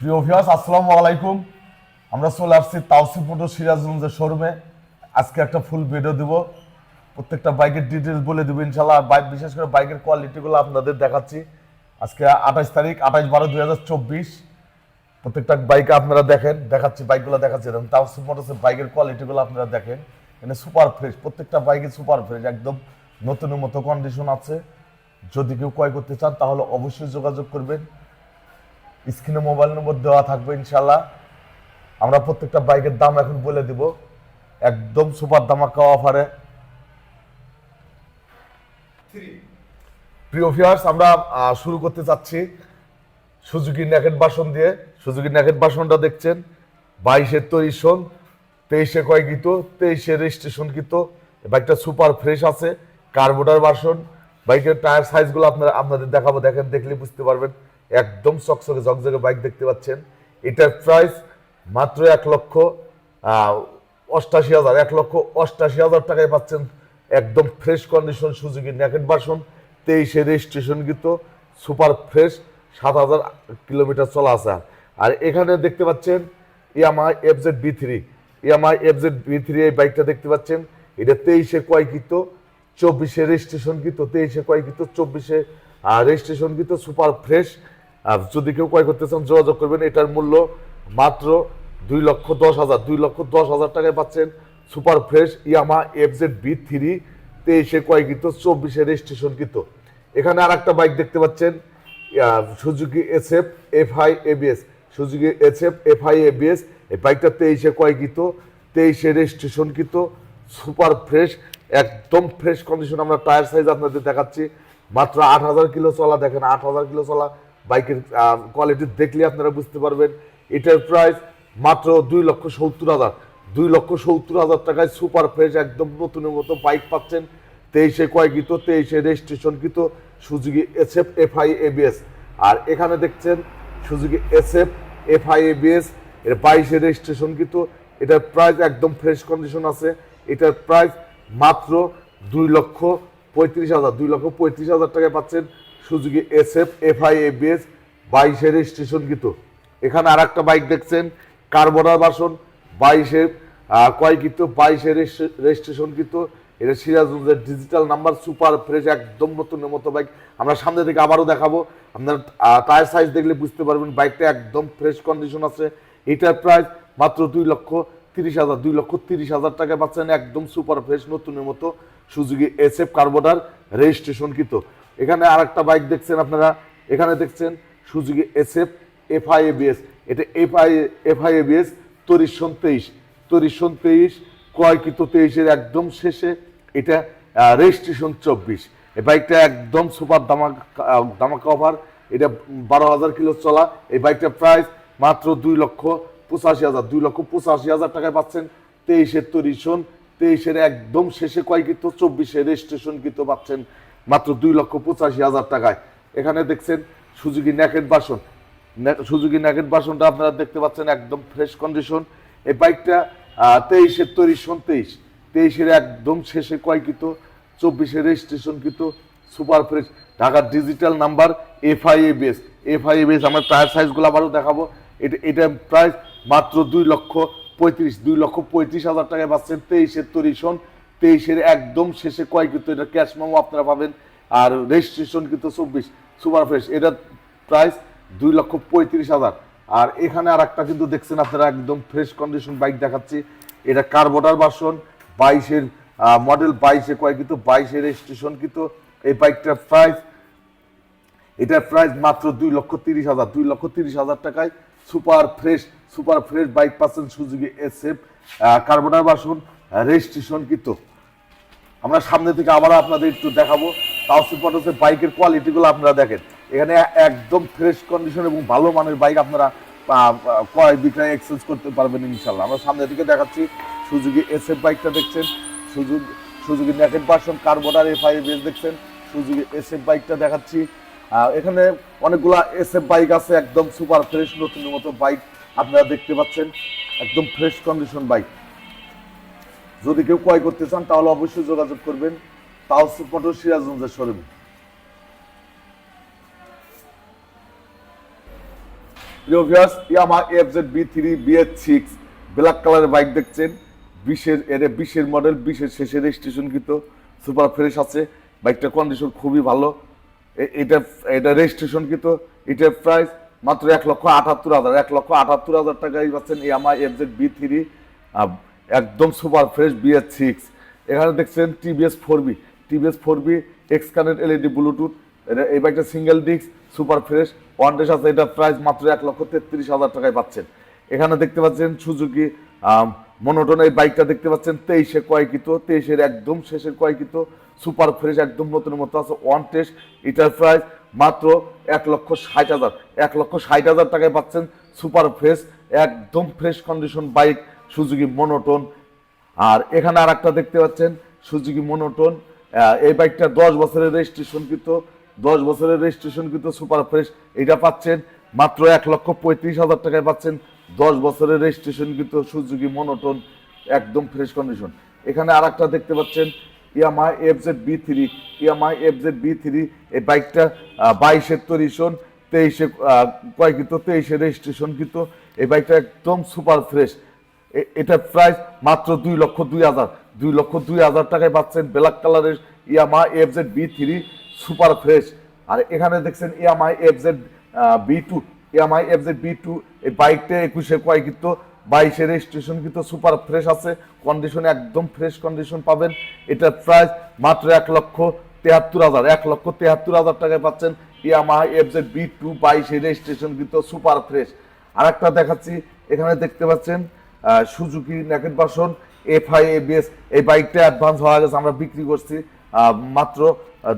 প্রিয় ভিউয়ার্স আসসালামু আলাইকুম। আমরা চলে আসছি তাওসি মোটর সিরাজগঞ্জের শোরুমে। আজকে একটা ফুল ভিডিও দিব। প্রত্যেকটা বাইকের ডিটেলস বলে দেবো ইনশাল্লাহ বাইক বিশেষ করে বাইকের কোয়ালিটিগুলো আপনাদের দেখাচ্ছি। আজকে আঠাশ তারিখ, আঠাশ বারো দুই হাজার চব্বিশ। প্রত্যেকটা বাইকে আপনারা দেখেন, দেখাচ্ছি বাইকগুলো দেখাচ্ছি। এবং তাওসি মোটরসের বাইকের কোয়ালিটিগুলো আপনারা দেখেন। এখানে সুপার ফ্রেশ প্রত্যেকটা বাইকে সুপার ফ্রেশ একদম নতুনের মতো কন্ডিশন আছে। যদি কেউ ক্রয় করতে চান, তাহলে অবশ্যই যোগাযোগ করবেন। স্ক্রিনে মোবাইল নম্বর দেওয়া থাকবে ইনশাল্লাহ আমরা প্রত্যেকটা বাইকের দাম এখন বলে দিব। একদম সুপার দামাকা অফারে। প্রিয় ভিউয়ার্স আমরা শুরু করতে চাচ্ছি সুজুকি ন্যাকেট বাসন দিয়ে। সুজুকি ন্যাকেট বাসনটা দেখছেন? বাইশের তৈরি সন, তেইশে কয় গীত তেইশে রেজিস্ট্রেশন গীত। বাইকটা সুপার ফ্রেশ আছে। কার্বোটার বাসন, বাইকের টায়ার সাইজগুলো আপনারা আপনাদের দেখাবো, দেখেন দেখলে বুঝতে পারবেন। একদম চকচকে ঝকঝকে বাইক দেখতে পাচ্ছেন। এটার প্রাইস মাত্র এক লক্ষ অষ্টাশি হাজার, এক লক্ষ অষ্টাশি হাজার টাকায় পাচ্ছেন একদম ফ্রেশ কন্ডিশন সুজুকি ন্যাকেট বাসন তেইশে রেজিস্ট্রেশন গীত সুপার ফ্রেশ সাত হাজার কিলোমিটার চলা আছে। আর এখানে দেখতে পাচ্ছেন Yamaha F Z V three Yamaha F Z V three এই বাইকটা দেখতে পাচ্ছেন। এটা তেইশে কয় কয়কৃত চব্বিশে রেজিস্ট্রেশন কৃত তেইশে কয় কয়কৃত চব্বিশে রেজিস্ট্রেশন কৃত সুপার ফ্রেশ আর যদি কেউ ক্রয় করতে চান, যোগাযোগ করবেন। এটার মূল্য মাত্র দুই লক্ষ দশ হাজার। দুই লক্ষ দশ হাজার টাকায় পাচ্ছেন super fresh Yamaha F Z V three তেইশে কয়কৃত চব্বিশে রেজিস্ট্রেশন কৃত এখানে আর একটা বাইক দেখতে পাচ্ছেন Suzuki S F F I A B S. Suzuki S F F I A B S, এই বাইকটা তেইশে কয়কৃত তেইশে রেজিস্ট্রেশন কৃত সুপার ফ্রেশ, একদম ফ্রেশ কন্ডিশন। আমরা টায়ার সাইজ আপনাদের দেখাচ্ছি, মাত্র আট হাজার কিলো চলা। দেখেন আট হাজার কিলো চলা বাইকের কোয়ালিটি দেখলে আপনারা বুঝতে পারবেন। এটার প্রাইস মাত্র দুই লক্ষ সত্তর হাজার। দুই লক্ষ সত্তর হাজার টাকায় সুপার ফ্রেশ একদম নতুনের মতো বাইক পাচ্ছেন। তেইশে কয় গীত তেইশে রেজিস্ট্রেশন গীত Suzuki S F F I A B S আর এখানে দেখছেন Suzuki S F F I A B S এর বাইশে রেজিস্ট্রেশন গীত এটার প্রাইস একদম ফ্রেশ কন্ডিশন আছে। এটার প্রাইস মাত্র দুই লক্ষ পঁয়ত্রিশ হাজার, দুই লক্ষ পঁয়ত্রিশ হাজার টাকায় পাচ্ছেন Suzuki S F F I A B S বাইশে রেজিস্ট্রেশন গীত এখানে আর একটা বাইক দেখছেন, কার্বনার বাসন বাইশে কয় গীত বাইশে রেজিস্ট্রেশন গীত এটা সিরাজগঞ্জের ডিজিটাল নাম্বার, সুপার ফ্রেশ, একদম নতুনের মতো বাইক। আমরা সামনে থেকে আবারও দেখাবো। আপনার টায়ার সাইজ দেখলে বুঝতে পারবেন, বাইকটা একদম ফ্রেশ কন্ডিশন আছে। এটার প্রাইস মাত্র দুই লক্ষ তিরিশ হাজার, দুই লক্ষ তিরিশ হাজার টাকা পাচ্ছেন। একদম সুপার ফ্রেশ নতুনের মতো Suzuki S F carburettor registration কৃত এখানে আর একটা বাইক দেখছেন আপনারা। এখানে দেখছেন Suzuki S F F I A B S এটা F I F I A B S তরিশন তেইশ। তরিশন তেইশ ক্রয়কৃত তেইশের একদম শেষে। এটা রেজিস্ট্রেশন চব্বিশ। এই বাইকটা একদম সুপার দামাকা দামাকা অফার। এটা বারো হাজার কিলো চলা। এই বাইকটার প্রাইস মাত্র দুই লক্ষ পঁচাশি হাজার। দুই লক্ষ পঁচাশি হাজার টাকায় পাচ্ছেন তেইশের তরিশন। তেইশের একদম শেষে কয়কৃত চব্বিশে রেজিস্ট্রেশন কৃত পাচ্ছেন মাত্র দুই লক্ষ পঁচাশি হাজার টাকায়। এখানে দেখছেন Suzuki naked version. Suzuki naked বাসনটা আপনারা দেখতে পাচ্ছেন একদম ফ্রেশ কন্ডিশন এই বাইকটা তেইশের তৈরি সন তেইশ। তেইশের একদম শেষে কয়কৃত চব্বিশে রেজিস্ট্রেশন কৃত সুপার ফ্রেশ ঢাকার digital number F I A B S F I A B S আমরা টায়ার সাইজগুলো আবারও দেখাবো। এটা এটা প্রাইস মাত্র দুই লক্ষ পঁয়ত্রিশ, দুই লক্ষ পঁয়ত্রিশ হাজার টাকায় পাচ্ছেন তেইশের তৈরি সন তেইশের একদম শেষে কয়কৃত এটা ক্যাশ মেমো আপনারা পাবেন, আর রেজিস্ট্রেশন কিন্তু চব্বিশ সুপার ফ্রেশ এটা প্রাইস দুই লক্ষ পঁয়ত্রিশ হাজার। আর এখানে আর একটা কিন্তু দেখছেন আপনারা, একদম ফ্রেশ কন্ডিশন বাইক দেখাচ্ছি। এটা কার্বোটার বাসন বাইশের মডেল বাইশে কয় কিন্তু, বাইশে রেজিস্ট্রেশন কিন্তু। এই বাইকটার প্রাইস এটার প্রাইস মাত্র দুই লক্ষ তিরিশ হাজার। দুই লক্ষ তিরিশ হাজার টাকায় super fresh super fresh bike পাচ্ছেন Suzuki S F carburettor version registration কিন্তু আমরা সামনে থেকে আবার আপনাদের একটু দেখাবো। তাওসিফ মোটরসের বাইকের কোয়ালিটিগুলো আপনারা দেখেন। এখানে একদম ফ্রেশ কন্ডিশন এবং ভালো মানের বাইক আপনারা ক্রয় বিক্রয় এক্সচেঞ্জ করতে পারবেন ইনশাল্লাহ আমরা সামনে থেকে দেখাচ্ছি সুজুকি এস এফ বাইকটা দেখছেন। Suzuki Suzuki naked version carburettor F I base দেখছেন। সুজুকি এস এফ বাইকটা দেখাচ্ছি। এখানে অনেকগুলা এস এফ বাইক আছে, একদম সুপার ফ্রেশ নতুন মতো বাইক আপনারা দেখতে পাচ্ছেন। একদম ফ্রেশ কন্ডিশন বাইক। যদি কেউ ক্রয় করতে চান, তাহলে অবশ্যই যোগাযোগ করবেন। মোটর সিরাজগঞ্জের শোরুমে। প্রিয় viewers Yamaha B three six black কালারের বাইক দেখছেন। বিশের বিশের মডেল বিশের সুপার ফ্রেশ আছে। বাইকটার কন্ডিশন খুবই ভালো। এটা এটা রেজিস্ট্রেশন কিন্তু এটার প্রাইস মাত্র এক লক্ষ আটাত্তর হাজার। এক লক্ষ আটাত্তর হাজার টাকায় পাচ্ছেন ইয়ামা এফজেড বি থ্রি একদম সুপার ফ্রেশ বিএস সিক্স এখানে দেখছেন TVS four B TVS four B X connect LED Bluetooth এটা এই বাইকটা single disc super fresh one ডেস আছে, এটা প্রাইস মাত্র এক লক্ষ তেত্রিশ হাজার টাকায় পাচ্ছেন। এখানে দেখতে পাচ্ছেন সুজুকি মনোটন এই বাইকটা দেখতে পাচ্ছেন তেইশে কয়কিত, তেইশের একদম শেষের কয়কিত সুপার ফ্রেশ একদম নতুন মতো আছে। ওয়ান টেস্ট এটার প্রাইস মাত্র এক লক্ষ ষাট হাজার। এক লক্ষ ষাট হাজার টাকায় পাচ্ছেন সুপার ফ্রেশ একদম fresh condition bike Suzuki monotone. আর এখানে আর একটা দেখতে পাচ্ছেন, সুজুকি মনোটন। এই বাইকটা দশ বছরের রেজিস্ট্রেশন দশ বছরের রেজিস্ট্রেশন কিন্তু সুপার ফ্রেশ এটা পাচ্ছেন মাত্র এক লক্ষ পঁয়ত্রিশ হাজার টাকায় পাচ্ছেন দশ বছরের রেজিস্ট্রেশন কিন্তু সুজুকি মনোটন, একদম ফ্রেশ কন্ডিশন এখানে আর একটা দেখতে পাচ্ছেন Yamaha F Z B three Yamaha F Z B three এই বাইকটা বাইশের তরিশন তেইশে কয় কিন্তু তেইশে রেজিস্ট্রেশন কিন্তু এই বাইকটা একদম সুপার ফ্রেশ এটার প্রাইস মাত্র দুই লক্ষ দুই হাজার। দুই লক্ষ দুই হাজার টাকায় পাচ্ছেন ব্ল্যাক কালারের Yamaha F Z B three super fresh. আর এখানে দেখছেন Yamaha F Z B two Yamaha F Z B two এই বাইকটা একুশে কয় কিন্তু, বাইশে রেজিস্ট্রেশন কিন্তু সুপার ফ্রেশ আছে। কন্ডিশন একদম ফ্রেশ কন্ডিশন পাবেন। এটার প্রাইস মাত্র এক লক্ষ তেহাত্তর হাজার। এক লক্ষ তেহাত্তর হাজার টাকায় পাচ্ছেন Yamaha F Z B two বাইশে রেজিস্ট্রেশন কিন্তু সুপার ফ্রেশ। আর একটা দেখাচ্ছি, এখানে দেখতে পাচ্ছেন Suzuki naked version F I ABS, এই বাইকটা অ্যাডভান্স হওয়া গেছে আমরা বিক্রি করছি মাত্র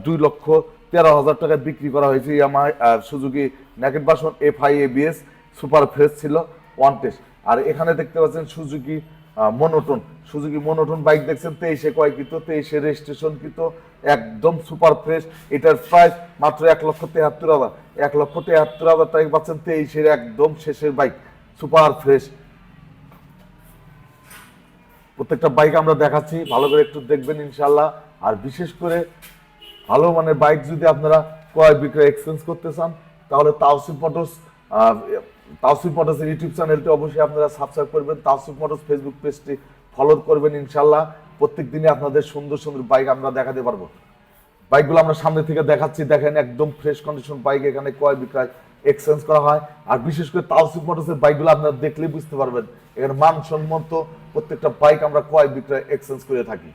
দুই লক্ষ তেরো হাজার টাকায় বিক্রি করা হয়েছে। আমার Suzuki naked version F I ABS super fresh ছিল ওয়ান টেস্ট আর এখানে দেখতে পাচ্ছেন Suzuki monotone Suzuki monotone bike দেখছেন, তেইশে কয় কিন্তু তেইশে রেজিস্ট্রেশন কিন্তু একদম সুপার ফ্রেশ। এটার প্রাইস মাত্র এক লক্ষ তেহাত্তর হাজার। এক লক্ষ তেহাত্তর হাজার টাকা পাচ্ছেন তেইশের একদম শেষের বাইক সুপার ফ্রেশ। প্রত্যেকটা বাইক আমরা দেখাচ্ছি, ভালো করে একটু দেখবেন ইনশাল্লাহ আর বিশেষ করে ভালো মানে বাইক যদি আপনারা ক্রয় বিক্রয় এক্সচেঞ্জ করতে চান, তাহলে Tawsif Motors Tawsif Motors YouTube চ্যানেলটি অবশ্যই আপনারা সাবস্ক্রাইব করবেন। তাওসিফ মোটরস ফেসবুক পেজটি ফলো করবেন ইনশাল্লাহ প্রত্যেক দিনে আপনাদের সুন্দর সুন্দর বাইক আমরা দেখাতে পারব। বাইকগুলো আমরা সামনে থেকে দেখাচ্ছি। দেখেন একদম ফ্রেশ কন্ডিশন বাইক এখানে ক্রয় বিক্রয় এক্সচেঞ্জ করা হয়। আর বিশেষ করে তাওসিফ মোটরসের বাইকগুলো আপনারা দেখলেই বুঝতে পারবেন এখানে মানসম্মত প্রত্যেকটা বাইক আমরা ক্রয় বিক্রয় এক্সচেঞ্জ করে থাকি।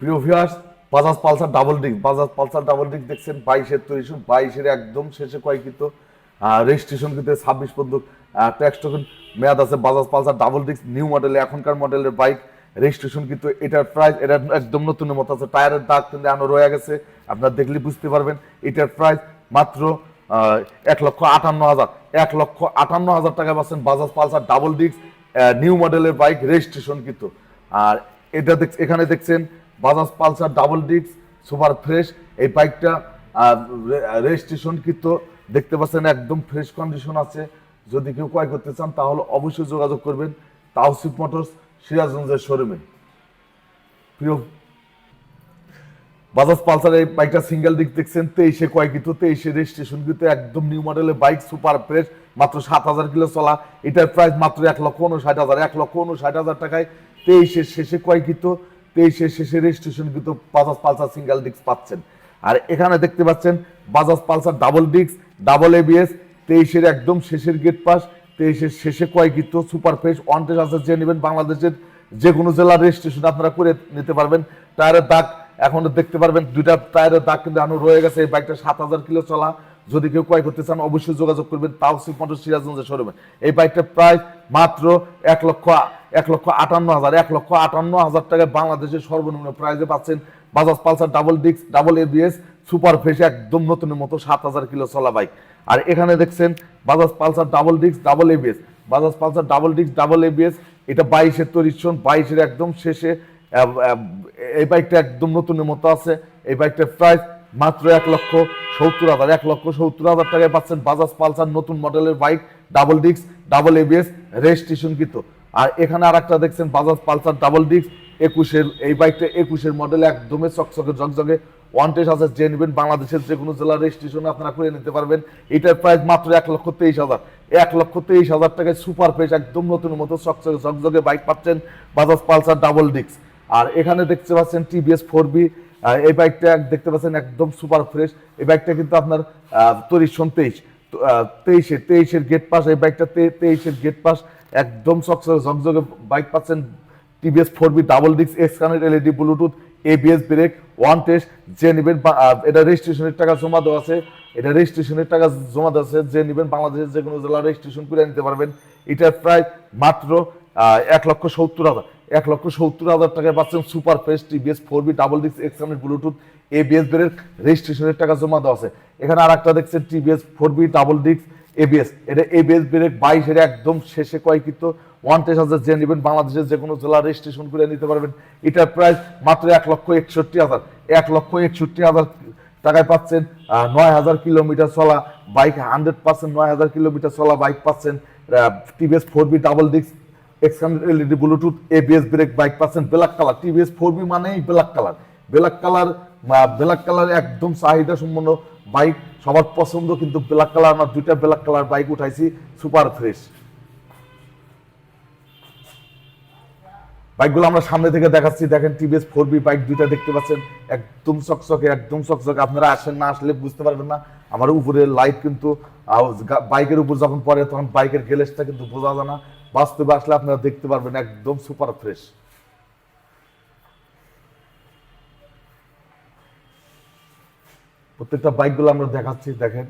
প্রিয় viewers Bajaj Pulsar double disc Bajaj Pulsar double disc দেখছেন বাইশের তৈরি বাইশের একদম শেষে কয় কিন্তু রেজিস্ট্রেশন কিন্তু ছাব্বিশ পর্যন্ত ট্যাক্স টোকেন মেয়াদ আছে Bajaj Pulsar double disc new মডেলে এখনকার মডেলের বাইক রেজিস্ট্রেশন কিন্তু এটার প্রাইস এটা একদম নতুন মতো আছে। টায়ারের দাগ কিন্তু এখনও রয়ে গেছে। আপনারা দেখলে বুঝতে পারবেন, এটার প্রাইস মাত্র এক লক্ষ আটান্ন হাজার। এক লক্ষ আটান্ন হাজার টাকা পাচ্ছেন Bajaj Pulsar double disc new মডেলের বাইক রেজিস্ট্রেশন কিন্তু। আর এটা দেখ, এখানে দেখছেন Bajaj Pulsar double disc super fresh এই বাইকটা রেজিস্ট্রেশন কিন্তু দেখতে পাচ্ছেন একদম ফ্রেশ কন্ডিশন আছে। যদি কেউ ক্রয় করতে চান, তাহলে অবশ্যই যোগাযোগ করবেন। তাওসিফ মোটরস সিরাজগঞ্জের শোরুমে। প্রিয়, বাজাজ পালসার এই বাইকটা সিঙ্গেল দিক দেখছেন, তেইশে কয় কিন্তু তেইশে রেজিস্ট্রেশন কিন্তু একদম নিউ মডেলের বাইক, সুপার ফ্রেশ, মাত্র সাত হাজার কিলো চলা। এটার প্রাইস মাত্র এক লক্ষ উনষাট হাজার, এক লক্ষ উনষাট হাজার টাকায় তেইশের শেষে কয় কিন্তু তেইশের শেষে রেজিস্ট্রেশন কিন্তু বাজাজ পালসার সিঙ্গেল ডিস্ক পাচ্ছেন। আর এখানে দেখতে পাচ্ছেন Bajaj Pulsar double disc, double ABS তেইশের একদম শেষের গেট পাস তেইশের শেষে কয় সুপার ফ্রেশ ওয়ান টেস আছে যে নেবেন বাংলাদেশের যে কোনো জেলার রেজিস্ট্রেশন আপনারা করে নিতে পারবেন। টায়ারের দাগ এখন দেখতে পারবেন, দুইটা টায়ারের দাগ কিন্তু এখনও রয়ে গেছে, এই বাইকটা সাত হাজার কিলো চলা। যদি কেউ ক্রয় করতে চান, অবশ্যই যোগাযোগ করবেন, তাওসিফ মোটর সিরাজগঞ্জের শোরুমে। এই বাইকটা প্রায় মাত্র এক লক্ষ এক লক্ষ আটান্ন হাজার, এক লক্ষ আটান্ন হাজার টাকায় বাংলাদেশের সর্বনিম্ন প্রাইসে পাচ্ছেন Bajaj Pulsar double disc double ABS super fresh একদম নতুনের মতো সাত হাজার কিলো চলা বাইক আর এখানে দেখছেন Bajaj Pulsar double disc, double ABS Bajaj Pulsar double disc, double ABS এটা বাইশের তৈরি বাইশের একদম শেষে এই বাইকটা একদম নতুনের মতো আছে। এই বাইকটার প্রাইস মাত্র এক লক্ষ সত্তর হাজার, এক লক্ষ সত্তর হাজার টাকায় পাচ্ছেন বাজাজ পালসার নতুন মডেলের bike, double disc, double ABS registration কিন্তু আর এখানে আর একটা দেখছেন বাজাজ পালসার ডাবল ডিস্ক, একুশের, এই বাইকটা একুশের মডেল, একদমই চকচকে, ঝকঝকে ওয়ান টেস্ট আছে যে নেবেন বাংলাদেশের যে কোনো জেলার রেজিস্ট্রেশন আপনারা করে নিতে পারবেন। এটার প্রাইস মাত্র এক লক্ষ তেইশ হাজার। এক লক্ষ তেইশ হাজার টাকায় সুপার ফ্রেশ একদম নতুন মতো চকচকে ঝকঝকে বাইক পাচ্ছেন বাজাজ পালসার ডাবল ডিক্স আর এখানে দেখতে পাচ্ছেন টিভিএস ফোর বি এই বাইকটা দেখতে পাচ্ছেন একদম সুপার ফ্রেশ এই বাইকটা কিন্তু আপনার তরিশন তেইশ। তেইশের তেইশের গেট পাস এই বাইকটা তেইশের গেট পাস একদম চকচকে ঝকঝকে বাইক পাচ্ছেন টিভিএস ফোর বি ডাবল ডিক্স X connect LED Bluetooth ABS brake one test যে নেবেন এটা রেজিস্ট্রেশনের টাকা জমা দেওয়া আছে। এটা রেজিস্ট্রেশনের টাকা জমা দেওয়া আছে। যে নেবেন বাংলাদেশের যে কোনো জেলা রেজিস্ট্রেশন করে নিতে পারবেন। এটার প্রায় মাত্র এক লক্ষ সত্তর হাজার এক লক্ষ সত্তর হাজার টাকায় পাচ্ছেন super fresh TVS four B double ডিক্স X connect Bluetooth ABS brake রেজিস্ট্রেশনের টাকা জমা দেওয়া আছে। এখানে আর একটা দেখছেন টিভিএস ফোর বি ডাবল ডিক্স এবিএস এটা এবিএস ব্রেক বাইশের একদম শেষে কয়কিত ওয়ান টেস্ট হাজার যে নেবেন, বাংলাদেশের যে কোনো জেলা রেজিস্ট্রেশন করে নিতে পারবেন। এটার প্রাইস মাত্র এক লক্ষ একষট্টি হাজার। এক লক্ষ একষট্টি হাজার টাকায় পাচ্ছেন নয় হাজার কিলোমিটার চলা বাইক হান্ড্রেড পার্সেন্ট নয় হাজার কিলোমিটার চলা বাইক পাচ্ছেন TVS four B double disc X connect LED Bluetooth ABS brake bike পাচ্ছেন black colour TVS four B মানেই black colour black colour black colour একদম চাহিদা সম্পন্ন বাইক সবার পছন্দ কিন্তু ব্ল্যাক কালার আমার দুইটা ব্ল্যাক কালার বাইক উঠাইছি সুপার ফ্রেশ বাইকগুলো আমরা সামনে থেকে দেখাচ্ছি, দেখেন টিভিএস ফোর বি বাইক দুইটা দেখতে পাচ্ছেন, একদম চকচকে একদম চকচকে। আপনারা আসেন না, আসলে বুঝতে পারবেন না, আমার উপরে লাইট কিন্তু বাইকের উপর যখন পড়ে তখন বাইকের গ্যালেজটা কিন্তু বোঝা যায় না। বাস্তবে আসলে আপনারা দেখতে পারবেন একদম সুপার ফ্রেশ প্রত্যেকটা বাইকগুলো আমরা দেখাচ্ছি, দেখেন।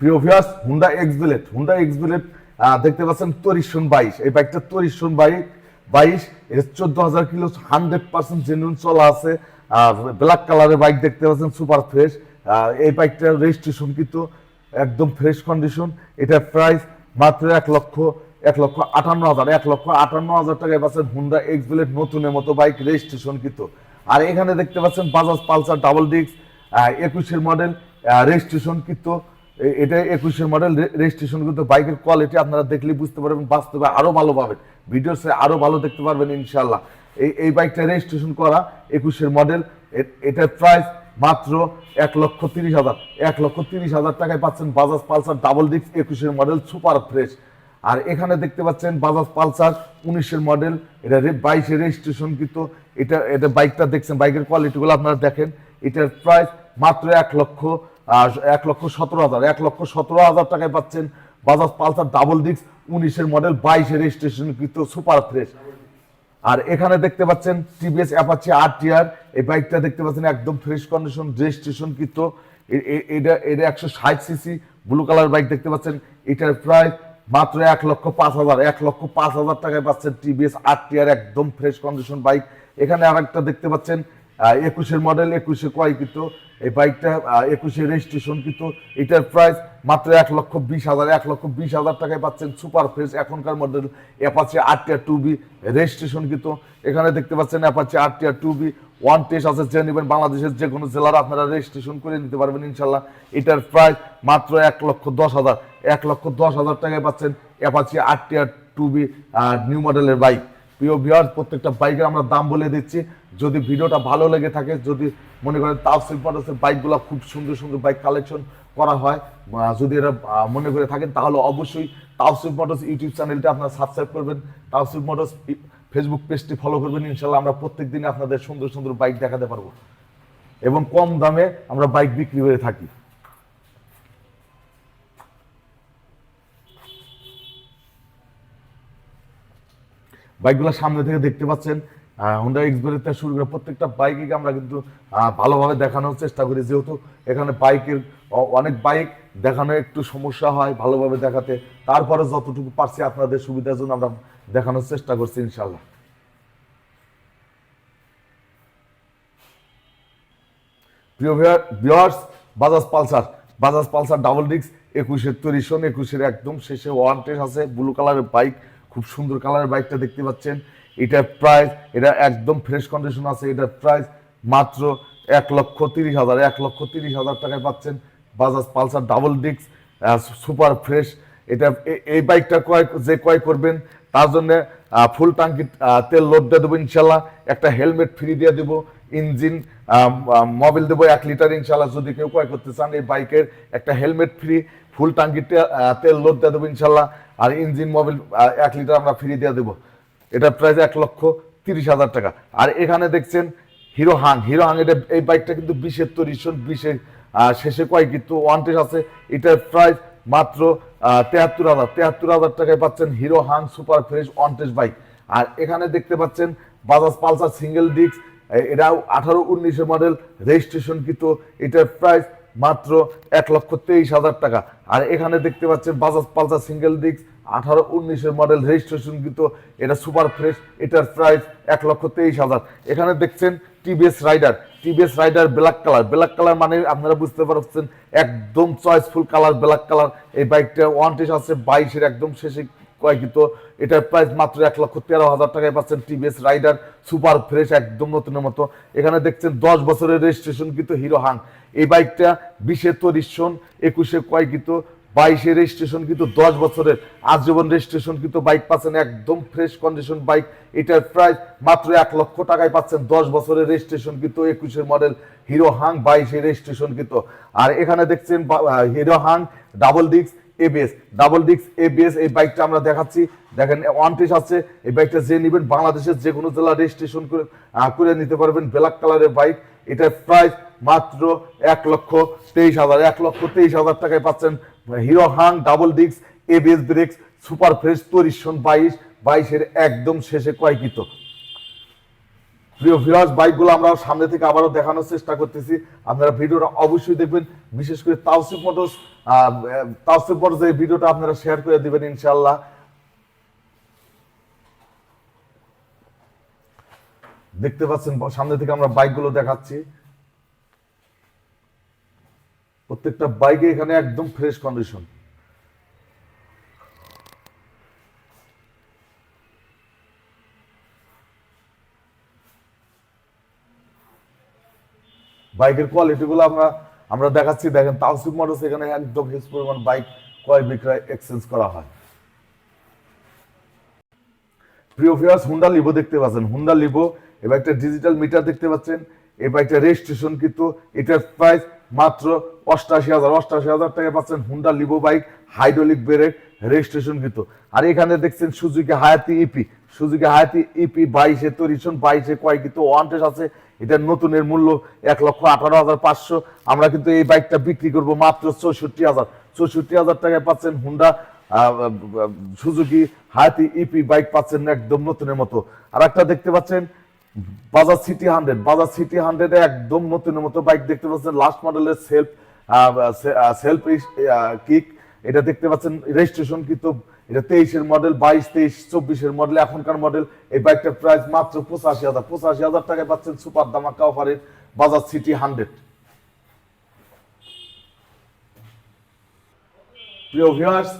প্রিয় Honda X blade Honda X blade দেখতে পাচ্ছেন তরিশন বাইশ। এই বাইকটা তরিশন বাইক বাইশ, এটা চোদ্দ হাজার কিলো হান্ড্রেড পার্সেন্ট জেনুইন চলা আছে। ব্ল্যাক কালারের বাইক দেখতে পাচ্ছেন সুপার ফ্রেশ এই বাইকটার রেজিস্ট্রেশন কিন্তু একদম ফ্রেশ কন্ডিশন এটার প্রাইস মাত্র এক লক্ষ এক লক্ষ আটান্ন হাজার, এক লক্ষ আটান্ন হাজার টাকায় পাচ্ছেন হুন্ডা এক্স বিলেট নতুনের মতো বাইক রেজিস্ট্রেশন কিন্তু। আর এখানে দেখতে পাচ্ছেন বাজাজ পালসার ডাবল ডিস্ক একুশের মডেল রেজিস্ট্রেশন কিন্তু এটা একুশের মডেল রেজিস্ট্রেশন কিন্তু বাইকের কোয়ালিটি আপনারা দেখলে বুঝতে পারবেন, বাস্তবে আরও ভালো পাবেন। ভিডিওসে আরও ভালো দেখতে পারবেন ইনশাল্লাহ এই এই বাইকটা রেজিস্ট্রেশন করা একুশের মডেল এটার প্রাইস মাত্র এক লক্ষ তিরিশ হাজার। এক লক্ষ তিরিশ হাজার টাকায় পাচ্ছেন বাজাজ পালসার ডাবল ডিস্ক একুশের মডেল সুপার ফ্রেশ আর এখানে দেখতে পাচ্ছেন বাজাজ পালসার উনিশের মডেল। এটা বাইশের রেজিস্ট্রেশন কিন্তু এটা এটা বাইকটা দেখছেন, বাইকের কোয়ালিটিগুলো আপনারা দেখেন। এটার প্রাইস মাত্র এক লক্ষ এক লক্ষ সতেরো হাজার, এক লক্ষ সতেরো হাজার টাকায় পাচ্ছেন বাজাজ পালসার ডাবল ডিস্ক উনিশের মডেল বাইশের রেজিস্ট্রেশন কিন্তু সুপার ফ্রেশ আর এখানে দেখতে পাচ্ছেন টিভিএস অ্যাপাচি আর টিআর এই বাইকটা দেখতে পাচ্ছেন একদম ফ্রেশ কন্ডিশন রেজিস্ট্রেশন কিন্তু এটা এটা একশো ষাট সিসি ব্লু কালার বাইক দেখতে পাচ্ছেন। এটার প্রায় মাত্র এক লক্ষ পাঁচ হাজার, এক লক্ষ পাঁচ হাজার টাকায় পাচ্ছেন টিভিএস আর টিআর একদম ফ্রেশ কন্ডিশন বাইক এখানে আর একটা দেখতে পাচ্ছেন একুশের মডেল একুশে কয় কিন্তু এই বাইকটা একুশে রেজিস্ট্রেশন কিন্তু এটার প্রাইস মাত্র এক লক্ষ বিশ হাজার, এক লক্ষ বিশ হাজার টাকায় পাচ্ছেন সুপার ফ্রেশ এখনকার model Apache RTR two B registration এখানে দেখতে পাচ্ছেন Apache RTR two B one test আছে, যে নেবেন বাংলাদেশের যে কোনো জেলার, আপনারা রেজিস্ট্রেশন করে নিতে পারবেন ইনশাল্লাহ। এটার প্রাইস মাত্র এক লক্ষ দশ হাজার। এক লক্ষ দশ হাজার টাকায় পাচ্ছেন Apache RTR two B new মডেলের বাইক প্রিয় ভিউয়ার প্রত্যেকটা বাইকের আমরা দাম বলে দিচ্ছি। যদি ভিডিওটা ভালো লেগে থাকে, যদি মনে করেন তাফসিল মোটরসের বাইকগুলো খুব সুন্দর সুন্দর বাইক কালেকশন করা হয় যদি এরা মনে করে থাকেন, তাহলে অবশ্যই তাফসিল মোটরস ইউটিউব চ্যানেলটা আপনারা সাবস্ক্রাইব করবেন। তাফসিল মোটরস ফেসবুক পেজটি ফলো করবেন। ইনশাল্লাহ আমরা প্রত্যেক দিনে আপনাদের সুন্দর সুন্দর বাইক দেখাতে পারব। এবং কম দামে আমরা বাইক বিক্রি করে থাকি। বাইকগুলো সামনে থেকে দেখতে পাচ্ছেন হুন্ডা এক্সবেরের থেকে শুরু করে প্রত্যেকটা বাইকে আমরা কিন্তু ভালোভাবে দেখানোর চেষ্টা করি। যেহেতু এখানে বাইকের অনেক বাইক দেখানো একটু সমস্যা হয় ভালোভাবে দেখাতে। তারপরে যতটুকু পারছি আপনাদের সুবিধার জন্য আমরা দেখানোর চেষ্টা করছি ইনশাল্লাহ প্রিয় viewers Bajaj Pulsar Bajaj Pulsar double disc একুশের তরিশন একুশের একদম শেষে ওয়ান টেস্ট আছে, ব্লু কালারের বাইক। খুব সুন্দর কালারের বাইকটা দেখতে পাচ্ছেন। এটার প্রাইস এটা একদম ফ্রেশ কন্ডিশন আছে, এটার প্রাইস মাত্র এক লক্ষ তিরিশ হাজার, এক লক্ষ তিরিশ হাজার টাকায় পাচ্ছেন। Bajaj Pulsar double disc super fresh এটা এই বাইকটা ক্রয়, যে ক্রয় করবেন, তার জন্য ফুল টাঙ্কি তেল লোড দিয়ে দেবো ইনশাল্লাহ। একটা হেলমেট ফ্রি দিয়ে দেবো ইঞ্জিন মোবিল দেবো এক লিটার ইনশাল্লাহ। যদি কেউ ক্রয় করতে চান এই বাইকের, একটা হেলমেট ফ্রি ফুল টাঙ্কি তেল লোড দিয়ে দেবো ইনশাল্লাহ। আর ইঞ্জিন মোবিল এক লিটার আমরা ফ্রি দিয়ে দেবো। এটা প্রাইস এক লক্ষ তিরিশ হাজার টাকা। আর এখানে দেখছেন হিরো হাং। হিরো হাং এটা, এই বাইকটা কিন্তু বিশের তৈরিশন বিশের শেষে কয় কিন্তু ওয়ান্টেজ আছে। এটার প্রাইস মাত্র তেহাত্তর হাজার। তেহাত্তর হাজার টাকায় পাচ্ছেন হিরো হাং সুপার ফ্রেশ ওয়ান্টেজ বাইক আর এখানে দেখতে পাচ্ছেন বাজাজ পালসার সিঙ্গেল ডিস্ক এটাও আঠারো উনিশের মডেল রেজিস্ট্রেশন কিন্তু এটার প্রাইস মাত্র এক লক্ষ তেইশ হাজার টাকা। আর এখানে দেখতে পাচ্ছেন বাজাজ পালসার সিঙ্গেল ডিস্ক আঠারো উনিশের মডেল রেজিস্ট্রেশন কিন্তু এটা সুপার ফ্রেশ এটার প্রাইস এক লক্ষ তেইশ হাজার। এখানে দেখছেন TVS Raider TVS Raider black colour black colour মানে আপনারা বুঝতে পারছেন একদম চয়েসফুল কালার ব্ল্যাক কালার এই বাইকটা ওয়ান টেস আছে, বাইশের একদম শেষে কয়েকিত এটার প্রাইস মাত্র এক লক্ষ তেরো হাজার টাকায় পাচ্ছেন টিভিএস রাইডার সুপার ফ্রেশ একদম নতুনের মতো। এখানে দেখছেন দশ বছরের রেজিস্ট্রেশন কিন্তু হিরো হাং এই বাইকটা বিশে তরিশ সন একুশে কয়েকিত বাইশে রেজিস্ট্রেশন কিন্তু দশ বছরের আজীবন রেজিস্ট্রেশন কিন্তু বাইক পাচ্ছেন একদম ফ্রেশ কন্ডিশন বাইক এটার প্রাইস মাত্র এক লক্ষ টাকায় পাচ্ছেন দশ বছরের রেজিস্ট্রেশন কিন্তু একুশের মডেল হিরো হাং বাইশে রেজিস্ট্রেশন কিন্তু আর এখানে দেখছেন Hero Hunk double disc ABS double disc ABS এই বাইকটা আমরা দেখাচ্ছি। দেখেন ওয়ান আছে। এই বাইকটা যে নেবেন, বাংলাদেশের যে কোনো জেলা রেজিস্ট্রেশন করে করে নিতে পারবেন। ব্ল্যাক কালারের বাইক এটার প্রাইস মাত্র এক লক্ষ তেইশ হাজার। এক লক্ষ তেইশ হাজার টাকায় পাচ্ছেন Hero Hunk double disc ABS brakes super fresh তরিশন বাইশ, বাইশের একদম শেষে কয়কিত প্রিয় ভিরাজ বাইকগুলো আমরা সামনে থেকে আবারও দেখানোর চেষ্টা করতেছি। আপনারা ভিডিওটা অবশ্যই দেখবেন, বিশেষ করে তাওসিফ মোটরস তাওসিফ মোটরস এই ভিডিওটা আপনারা শেয়ার করে দিবেন ইনশাল্লাহ দেখতে পাচ্ছেন, সামনে থেকে আমরা বাইকগুলো দেখাচ্ছি। প্রত্যেকটা বাইকে এখানে একদম ফ্রেশ কন্ডিশন বাইকের কোয়ালিটি গুলো আমরা আমরা দেখাচ্ছি। দেখেন তাওসিফ মোটরস এখানে একদম হিউজ পরিমাণ বাইক ক্রয় বিক্রয় এক্সচেঞ্জ করা হয়। প্রিয় ভিউয়ার্স হুন্ডা লিভো দেখতে পাচ্ছেন। হুন্ডা লিভো এই বাইকটা ডিজিটাল মিটার দেখতে পাচ্ছেন। এই বাইকটা রেজিস্ট্রেশন কিন্তু এটার প্রাইস মাত্র অষ্টাশি হাজার। অষ্টাশি হাজার টাকা পাচ্ছেন Honda Livo bike hydraulic brake registration কিন্তু। আর এখানে দেখছেন Suzuki Hayate E P Suzuki Hayate E P বাইশে তৈরিশন, বাইশে কয় কিন্তু ওয়ান্টেজ আছে। এটার নতুনের মূল্য এক লক্ষ আঠারো হাজার পাঁচশো। আমরা কিন্তু এই বাইকটা বিক্রি করব মাত্র চৌষট্টি হাজার। চৌষট্টি হাজার টাকায় পাচ্ছেন Honda Suzuki Hayate EP bike পাচ্ছেন একদম নতুনের মতো। আর একটা দেখতে পাচ্ছেন Bajaj CT hundred Bajaj CT হান্ড্রেডে একদম নতুনের মতো বাইক দেখতে পাচ্ছেন। লাস্ট মডেলের সেলফ সেলফ কিক এটা দেখতে পাচ্ছেন রেজিস্ট্রেশন কিন্তু এটা তেইশের মডেল বাইশ, তেইশ, চব্বিশের মডেল এখনকার মডেল এই বাইকটার প্রাইস মাত্র পঁচাশি হাজার। পঁচাশি হাজার টাকায় পাচ্ছেন সুপার দামাকা অফারের বাজাজ সিটি হান্ড্রেড প্রিয় ভিউয়ার্স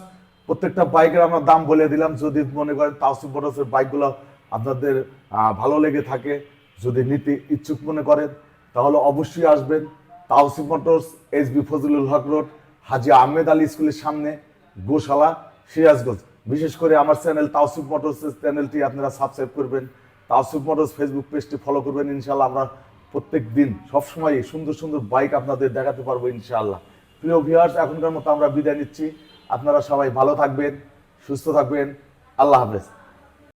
প্রত্যেকটা বাইকের আমরা দাম বলে দিলাম। যদি মনে করেন তাওসিফ মোটরসের বাইকগুলো আপনাদের ভালো লেগে থাকে, যদি নিতে ইচ্ছুক মনে করেন, তাহলে অবশ্যই আসবেন। Tawsif Motors S B Fazlul Haque road. Haji Ahmed Ali স্কুলের সামনে গোশালা সিরাজগঞ্জ। বিশেষ করে আমার চ্যানেল তাওসুফ মোটরসের চ্যানেলটি আপনারা সাবস্ক্রাইব করবেন। তাওসুফ মোটরস ফেসবুক পেজটি ফলো করবেন। ইনশাল্লাহ আমরা প্রত্যেক দিন সবসময় সুন্দর সুন্দর বাইক আপনাদের দেখাতে পারব ইনশাআল্লাহ। প্রিয় ভিউয়ার্স এখনকার মতো আমরা বিদায় নিচ্ছি। আপনারা সবাই ভালো থাকবেন, সুস্থ থাকবেন। আল্লাহ হাফেজ।